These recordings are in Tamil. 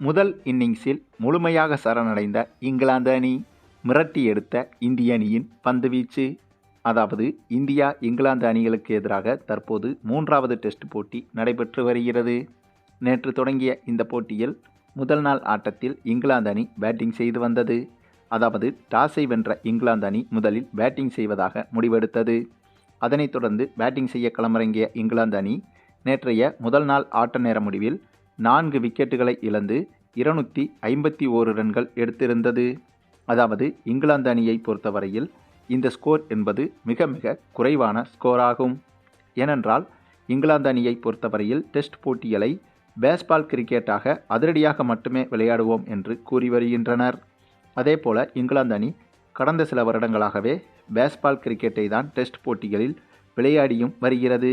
முதல் இன்னிங்ஸில் முழுமையாக சரணடைந்த இங்கிலாந்து அணி மிரட்டி எடுத்த இந்திய அணியின் பந்துவீச்சு அதாவது இந்தியா இங்கிலாந்து அணிகளுக்கு எதிராக தற்போது மூன்றாவது டெஸ்ட் போட்டி நடைபெற்று வருகிறது. நேற்று தொடங்கிய இந்த போட்டியில் முதல் நாள் ஆட்டத்தில் இங்கிலாந்து அணி பேட்டிங் செய்து வந்தது. அதாவது டாஸை வென்ற இங்கிலாந்து அணி முதலில் பேட்டிங் செய்வதாக முடிவெடுத்தது. அதனைத் தொடர்ந்து பேட்டிங் செய்ய களமிறங்கிய இங்கிலாந்து அணி நேற்றைய முதல் நாள் ஆட்ட நேர முடிவில் நான்கு விக்கெட்டுகளை இழந்து இருநூற்றி ஐம்பத்தி ஓரு ரன்கள் எடுத்திருந்தது. அதாவது இங்கிலாந்து அணியை பொறுத்தவரையில் இந்த ஸ்கோர் என்பது மிக மிக குறைவான ஸ்கோர் ஆகும் ஏனென்றால் இங்கிலாந்து அணியை பொறுத்தவரையில் டெஸ்ட் போட்டிகளை பேஸ்பால் கிரிக்கெட்டாக அதிரடியாக மட்டுமே விளையாடுவோம் என்று கூறி வருகின்றனர். அதேபோல இங்கிலாந்து அணி கடந்த சில வருடங்களாகவே பேஸ்பால் கிரிக்கெட்டை தான் டெஸ்ட் போட்டிகளில் விளையாடியும் வருகிறது.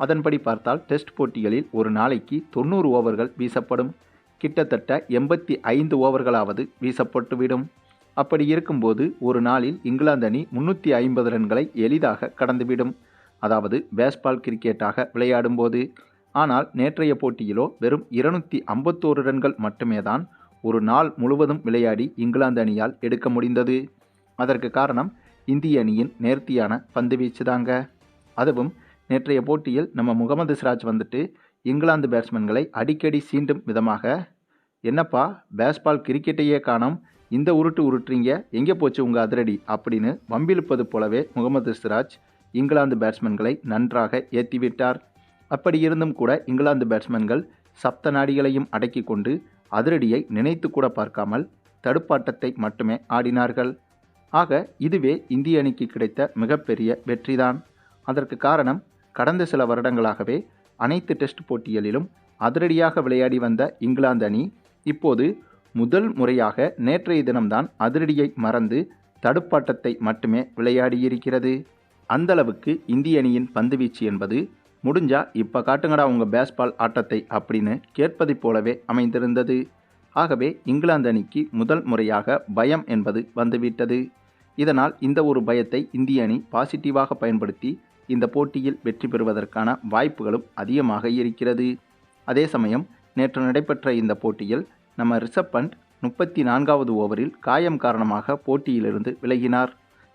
அதன்படி பார்த்தால் டெஸ்ட் போட்டிகளில் ஒரு நாளைக்கு தொண்ணூறு ஓவர்கள் வீசப்படும். கிட்டத்தட்ட எண்பத்தி ஐந்து ஓவர்களாவது வீசப்பட்டுவிடும். அப்படி இருக்கும்போது ஒரு நாளில் இங்கிலாந்து அணி முன்னூற்றி ஐம்பது ரன்களை எளிதாக கடந்துவிடும். அதாவது பேஸ்பால் கிரிக்கெட்டாக விளையாடும்போது. ஆனால் நேற்றைய போட்டியிலோ வெறும் இருநூற்றி ஐம்பத்தோரு ரன்கள் மட்டுமே தான் ஒரு நாள் முழுவதும் விளையாடி இங்கிலாந்து அணியால் எடுக்க முடிந்தது. அதற்கு காரணம் இந்திய அணியின் நேர்த்தியான பந்துவீச்சு தாங்க அதுவும் நேற்றைய போட்டியில் நம்ம முகமது சிராஜ் வந்துட்டு இங்கிலாந்து பேட்ஸ்மேன்களை அடிக்கடி சீண்டும் விதமாக என்னப்பா பேஸ்பால் கிரிக்கெட்டையே காணோம். இந்த உருட்டு உருட்டுறீங்க. எங்கே போச்சு உங்கள் அதிரடி? அப்படின்னு வம்பிழுப்பது போலவே முகமது சிராஜ் இங்கிலாந்து பேட்ஸ்மேன்களை நன்றாக ஏற்றிவிட்டார். அப்படி இருந்தும் கூட இங்கிலாந்து பேட்ஸ்மேன்கள் சப்த நாடிகளையும் அடக்கி கொண்டு அதிரடியை நினைத்து கூட பார்க்காமல் தடுப்பாட்டத்தை மட்டுமே ஆடினார்கள். ஆக இதுவே இந்திய அணிக்கு கிடைத்த மிகப்பெரிய வெற்றிதான். அதற்கு காரணம் கடந்த சில வருடங்களாகவே அனைத்து டெஸ்ட் போட்டிகளிலும் அதிரடியாக விளையாடி வந்த இங்கிலாந்து அணி இப்போது முதல் முறையாக நேற்றைய தினம்தான் அதிரடியை மறந்து தடுப்பாட்டத்தை மட்டுமே விளையாடியிருக்கிறது. அந்தளவுக்கு இந்திய அணியின் பந்துவீச்சு என்பது முடிஞ்சா இப்போ காட்டுங்கடா உங்கள் பேஸ்பால் ஆட்டத்தை அப்படின்னு கேட்பதைப் போலவே அமைந்திருந்தது. ஆகவே இங்கிலாந்து அணிக்கு முதல் முறையாக பயம் என்பது வந்துவிட்டது. இதனால் இந்த ஒரு பயத்தை இந்திய அணி பாசிட்டிவாக பயன்படுத்தி இந்த போட்டியில் வெற்றி பெறுவதற்கான வாய்ப்புகளும் அதிகமாக இருக்கிறது. அதே சமயம் நேற்று நடைபெற்ற இந்த போட்டியில் நம்ம ரிஷப் பண்ட் முப்பத்தி நான்காவது ஓவரில் காயம் காரணமாக போட்டியிலிருந்து விலகினார்.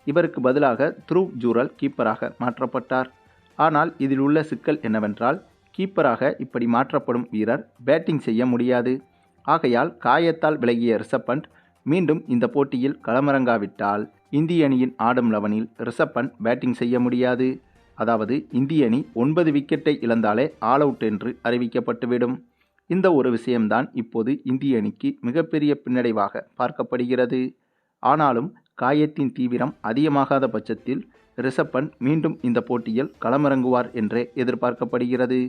இவருக்கு பதிலாக த்ரூவ் ஜூரல் கீப்பராக மாற்றப்பட்டார். ஆனால் இதில் உள்ள சிக்கல் என்னவென்றால் கீப்பராக இப்படி மாற்றப்படும் வீரர் பேட்டிங் செய்ய முடியாது. ஆகையால் காயத்தால் விலகிய ரிஷப் பண்ட் மீண்டும் இந்த போட்டியில் களமிறங்காவிட்டால் இந்திய அணியின் ஆடும் லெவனில் ரிஷப் பண்ட் பேட்டிங் செய்ய முடியாது. அதாவது இந்திய அணி ஒன்பது விக்கெட்டை இழந்தாலே ஆல் அவுட் என்று அறிவிக்கப்பட்டுவிடும். இந்த ஒரு விஷயம்தான் இப்போது இந்திய அணிக்கு மிகப்பெரிய பின்னடைவாக பார்க்கப்படுகிறது. ஆனாலும் காயத்தின் தீவிரம் அதிகமாகாத பட்சத்தில் ரிஷப்பன் மீண்டும் இந்த போட்டியில் களமிறங்குவார் என்றே எதிர்பார்க்கப்படுகிறது.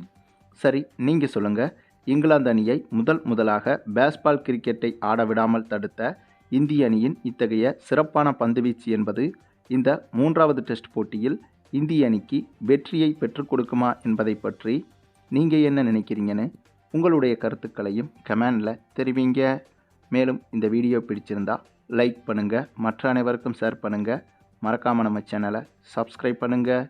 சரி நீங்கள் சொல்லுங்கள் இங்கிலாந்து அணியை முதல் முதலாக பேஸ்பால் கிரிக்கெட்டை ஆட விடாமல் தடுத்த இந்திய அணியின் இத்தகைய சிறப்பான பந்துவீச்சு என்பது இந்த மூன்றாவது டெஸ்ட் போட்டியில் இந்திய அணிக்கு வெற்றியை பெற்றுக் கொடுக்குமா என்பதை பற்றி நீங்கள் என்ன நினைக்கிறீங்கன்னு உங்களுடைய கருத்துக்களையும் கமெண்டில் தெரிவிங்க. மேலும் இந்த வீடியோ பிடிச்சிருந்தா லைக் பண்ணுங்கள் மற்ற அனைவருக்கும் ஷேர் பண்ணுங்கள் மறக்காமல் நம்ம சேனலை சப்ஸ்கிரைப் பண்ணுங்கள்